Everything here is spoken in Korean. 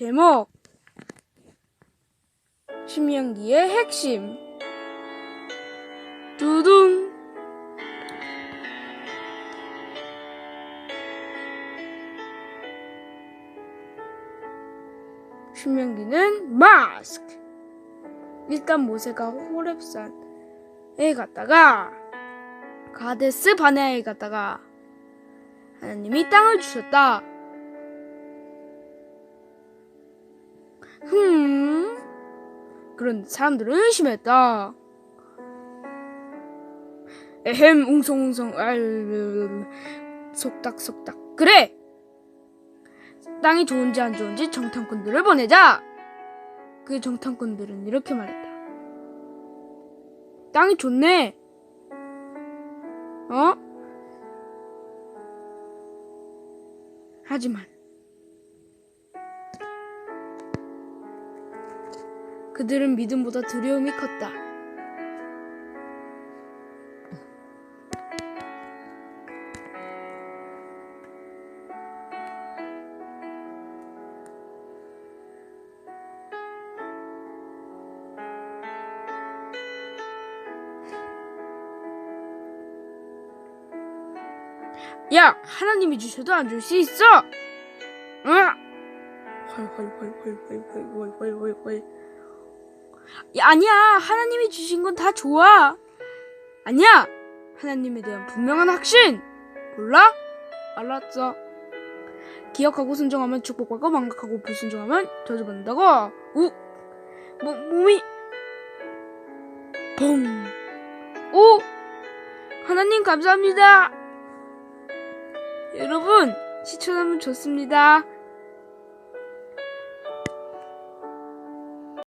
제목 신명기의 핵심. 두둥. 신명기는 마스크. 일단 모세가 호렙산에 갔다가 가데스 바네아에 갔다가 하나님이 땅을 주셨다. 흠. 그런 사람들은 의심했다. 에헴, 웅성웅성, 아유, 속닥속닥. 그래! 땅이 좋은지 안 좋은지 정탐꾼들을 보내자! 그 정탐꾼들은 이렇게 말했다. 땅이 좋네! 어? 하지만, 그들은 믿음보다 두려움이 컸다. 야, 하나님이 주셔도 안 줄 수 있어. 응? 헐헐헐헐헐헐헐헐. 야, 아니야. 하나님이 주신 건 다 좋아. 아니야. 하나님에 대한 분명한 확신. 몰라? 알았어. 기억하고 순종하면 축복받고 망각하고 불순종하면 저주받는다고. 우. 뭐, 몸이 봉. 오. 하나님 감사합니다. 여러분, 시청하면 좋습니다.